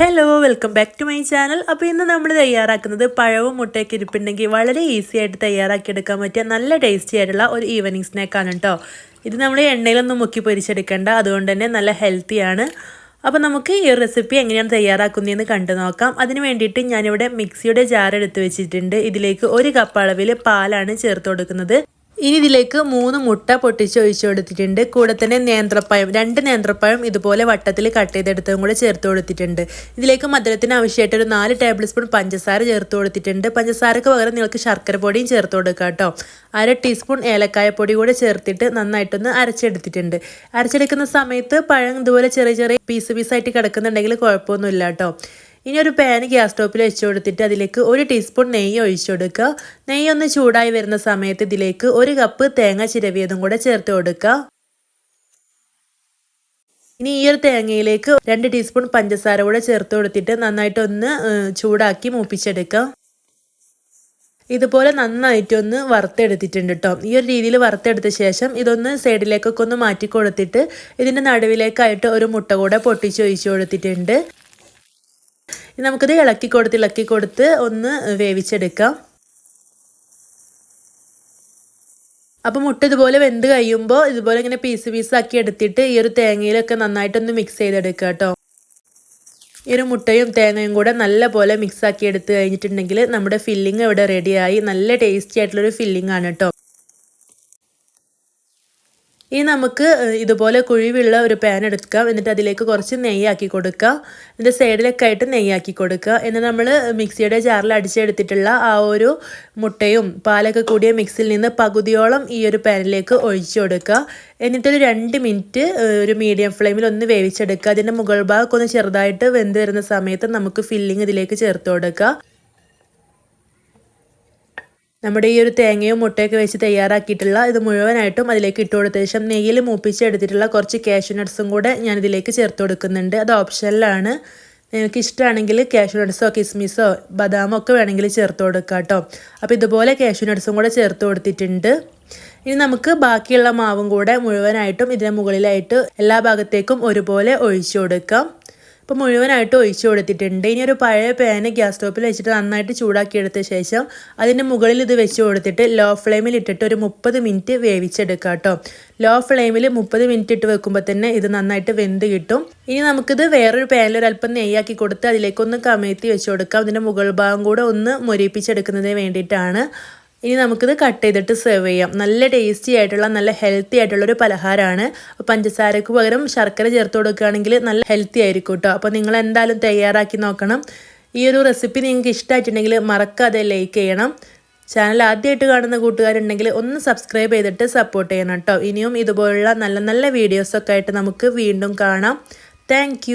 Hello welcome back to my channel അപ്പോൾ ഇന്ന് നമ്മൾ തയ്യാറാക്കുന്നത് പഴവും മുട്ടയൊക്കെ ഇരിപ്പുണ്ടെങ്കിൽ വളരെ ഈസി ആയിട്ട് തയ്യാറാക്കിയെടുക്കാൻ പറ്റിയ നല്ല ടേസ്റ്റി ആയിട്ടുള്ള ഒരു ഈവനിങ് സ്നാക്കാണ് കേട്ടോ ഇത് നമ്മൾ എണ്ണയിലൊന്നും മുക്കി പൊരിച്ചെടുക്കേണ്ട. അതുകൊണ്ട് തന്നെ നല്ല ഹെൽത്തിയാണ് അപ്പോൾ നമുക്ക് ഈ റെസിപ്പി എങ്ങനെയാണ് തയ്യാറാക്കുന്നതെന്ന് കണ്ടു നോക്കാം. അതിന് വേണ്ടിയിട്ട് ഞാനിവിടെ മിക്സിയുടെ ജാർ എടുത്ത് വെച്ചിട്ടുണ്ട്. ഇതിലേക്ക് ഒരു കപ്പ് അളവിൽ പാലാണ് ചേർത്ത് കൊടുക്കുന്നത്. ഇനി ഇതിലേക്ക് മൂന്ന് മുട്ട പൊട്ടിച്ച് ഒഴിച്ചു കൊടുത്തിട്ടുണ്ട്. കൂടെ തന്നെ നേന്ത്രപ്പഴം രണ്ട് നേന്ത്രപ്പഴം ഇതുപോലെ വട്ടത്തിൽ കട്ട് ചെയ്തെടുത്തതും കൂടെ ചേർത്ത് കൊടുത്തിട്ടുണ്ട്. ഇതിലേക്ക് മധുരത്തിന് ആവശ്യമായിട്ട് ഒരു നാല് ടേബിൾ സ്പൂൺ പഞ്ചസാര ചേർത്ത് കൊടുത്തിട്ടുണ്ട്. പഞ്ചസാരക്ക് പകരം നിങ്ങൾക്ക് ശർക്കര പൊടിയും ചേർത്ത് കൊടുക്കുക കേട്ടോ. അര ടീസ്പൂൺ ഏലക്കായ പൊടി കൂടെ ചേർത്തിട്ട് നന്നായിട്ടൊന്ന് അരച്ചെടുത്തിട്ടുണ്ട്. അരച്ചെടുക്കുന്ന സമയത്ത് പഴം ഇതുപോലെ ചെറിയ ചെറിയ പീസ് പീസായിട്ട് കിടക്കുന്നുണ്ടെങ്കിൽ കുഴപ്പമൊന്നുമില്ല കേട്ടോ. ഇനി ഒരു പാൻ ഗ്യാസ് സ്റ്റോപ്പിൽ വെച്ച് കൊടുത്തിട്ട് അതിലേക്ക് ഒരു ടീസ്പൂൺ നെയ്യ് ഒഴിച്ചു കൊടുക്കുക. നെയ്യ് ഒന്ന് ചൂടായി വരുന്ന സമയത്ത് ഇതിലേക്ക് ഒരു കപ്പ് തേങ്ങ ചിരവിയതും കൂടെ ചേർത്ത് കൊടുക്കുക. ഇനി ഈ ഒരു തേങ്ങയിലേക്ക് രണ്ട് ടീസ്പൂൺ പഞ്ചസാര കൂടെ ചേർത്ത് കൊടുത്തിട്ട് നന്നായിട്ട് ഒന്ന് ചൂടാക്കി മൂപ്പിച്ചെടുക്കുക. ഇതുപോലെ നന്നായിട്ടൊന്ന് വറുത്തെടുത്തിട്ടുണ്ട് കേട്ടോ ഈ ഒരു രീതിയിൽ വറുത്തെടുത്ത ശേഷം ഇതൊന്ന് സൈഡിലേക്കൊക്കെ ഒന്ന് മാറ്റി കൊടുത്തിട്ട് ഇതിന്റെ നടുവിലേക്കായിട്ട് ഒരു മുട്ട കൂടെ പൊട്ടിച്ച് ഒഴിച്ചു കൊടുത്തിട്ടുണ്ട് നമുക്കിത് ഇളക്കി കൊടുത്ത് ഇളക്കി കൊടുത്ത് ഒന്ന് വേവിച്ചെടുക്കാം. അപ്പോൾ മുട്ട ഇതുപോലെ വെന്ത് കഴിയുമ്പോൾ ഇതുപോലെ ഇങ്ങനെ പീസ് പീസാക്കി എടുത്തിട്ട് ഈ ഒരു തേങ്ങയിലൊക്കെ നന്നായിട്ടൊന്ന് മിക്സ് ചെയ്തെടുക്കുക കേട്ടോ. ഈ ഒരു മുട്ടയും തേങ്ങയും കൂടെ നല്ല പോലെ മിക്സ് ആക്കി എടുത്ത് കഴിഞ്ഞിട്ടുണ്ടെങ്കിൽ നമ്മുടെ ഫില്ലിങ് ഇവിടെ റെഡിയായി നല്ല ടേസ്റ്റി ആയിട്ടുള്ളൊരു ഫില്ലിംഗ് ആണ് കേട്ടോ. ഇനി നമുക്ക് ഇതുപോലെ കുഴിവുള്ള ഒരു പാൻ എടുക്കാം. എന്നിട്ട് അതിലേക്ക് കുറച്ച് നെയ്യാക്കി കൊടുക്കുക. എന്നിട്ട് സൈഡിലൊക്കെ ആയിട്ട് നെയ്യാക്കി കൊടുക്കുക. എന്നിട്ട് നമ്മൾ മിക്സിയുടെ ജാറിൽ അടിച്ചെടുത്തിട്ടുള്ള ആ ഒരു മുട്ടയും പാലൊക്കെ കൂടിയ മിക്സിൽ നിന്ന് പകുതിയോളം ഈ ഒരു പാനിലേക്ക് ഒഴിച്ചു കൊടുക്കുക. എന്നിട്ടൊരു രണ്ട് മിനിറ്റ് ഒരു മീഡിയം ഫ്ലെയിമിൽ ഒന്ന് വേവിച്ചെടുക്കുക. അതിന്റെ മുകൾ ഭാഗമൊക്കെ ഒന്ന് ചെറുതായിട്ട് വെന്ത് വരുന്ന സമയത്ത് നമുക്ക് ഫില്ലിംഗ് ഇതിലേക്ക് ചേർത്ത് കൊടുക്കുക. നമ്മുടെ ഈ ഒരു തേങ്ങയും മുട്ടയൊക്കെ വെച്ച് തയ്യാറാക്കിയിട്ടുള്ള ഇത് മുഴുവനായിട്ടും അതിലേക്ക് ഇട്ട് കൊടുത്ത ശേഷം നെയ്യിൽ മൂപ്പിച്ചെടുത്തിട്ടുള്ള കുറച്ച് കാഷ്യൂ നട്ട്സും കൂടെ ഞാൻ ഇതിലേക്ക് ചേർത്ത് കൊടുക്കുന്നുണ്ട്. അത് ഓപ്ഷനിലാണ് നിങ്ങൾക്ക് ഇഷ്ടമാണെങ്കിൽ കാഷ്യൂ നട്ട്സോ കിസ്മിസോ ബദാമോ ഒക്കെ വേണമെങ്കിൽ ചേർത്ത് കൊടുക്കുക കേട്ടോ. അപ്പോൾ ഇതുപോലെ കാഷ്യൂ നട്ട്സും കൂടെ ചേർത്ത് കൊടുത്തിട്ടുണ്ട്. ഇനി നമുക്ക് ബാക്കിയുള്ള മാവും കൂടെ മുഴുവനായിട്ടും ഇതിന് മുകളിലായിട്ട് എല്ലാ ഭാഗത്തേക്കും ഒരുപോലെ ഒഴിച്ചു കൊടുക്കാം. അപ്പോൾ മുഴുവനായിട്ട് ഒഴിച്ചു കൊടുത്തിട്ടുണ്ട്. ഇനി ഒരു പഴയ പാന് ഗ്യാസ് സ്റ്റോപ്പിൽ വെച്ചിട്ട് നന്നായിട്ട് ചൂടാക്കി എടുത്ത ശേഷം അതിന്റെ മുകളിൽ ഇത് വെച്ച് കൊടുത്തിട്ട് ലോ ഫ്ലെയിമിൽ ഇട്ടിട്ട് ഒരു മുപ്പത് മിനിറ്റ് വേവിച്ചെടുക്കുക കേട്ടോ ലോ ഫ്ലെയിമിൽ മുപ്പത് മിനിറ്റ് ഇട്ട് വെക്കുമ്പോൾ തന്നെ ഇത് നന്നായിട്ട് വെന്ത് കിട്ടും. ഇനി നമുക്കിത് വേറൊരു പാനിൽ ഒരല്പം നെയ്യാക്കി കൊടുത്ത് അതിലേക്കൊന്ന് കമഴ്ത്തി വെച്ച് കൊടുക്കാം. അതിന്റെ മുകൾ ഭാഗം കൂടെ ഒന്ന് മൊരിപ്പിച്ചെടുക്കുന്നതിന് വേണ്ടിയിട്ടാണ്. ഇനി നമുക്കിത് കട്ട് ചെയ്തിട്ട് സെർവ് ചെയ്യാം. നല്ല ടേസ്റ്റി ആയിട്ടുള്ള നല്ല ഹെൽത്തി ആയിട്ടുള്ള ഒരു പലഹാരമാണ്. പഞ്ചസാരക്ക് പകരം ശർക്കര ചേർത്ത് കൊടുക്കുകയാണെങ്കിൽ നല്ല ഹെൽത്തി ആയിരിക്കും കേട്ടോ അപ്പോൾ നിങ്ങൾ എന്തായാലും തയ്യാറാക്കി നോക്കണം. ഈ ഒരു റെസിപ്പി നിങ്ങൾക്ക് ഇഷ്ടമായിട്ടുണ്ടെങ്കിൽ മറക്കാതെ ലൈക്ക് ചെയ്യണം. ചാനൽ ആദ്യമായിട്ട് കാണുന്ന കൂട്ടുകാരുണ്ടെങ്കിൽ ഒന്ന് സബ്സ്ക്രൈബ് ചെയ്തിട്ട് സപ്പോർട്ട് ചെയ്യണം കേട്ടോ ഇനിയും ഇതുപോലുള്ള നല്ല നല്ല വീഡിയോസൊക്കെ ആയിട്ട് നമുക്ക് വീണ്ടും കാണാം. താങ്ക്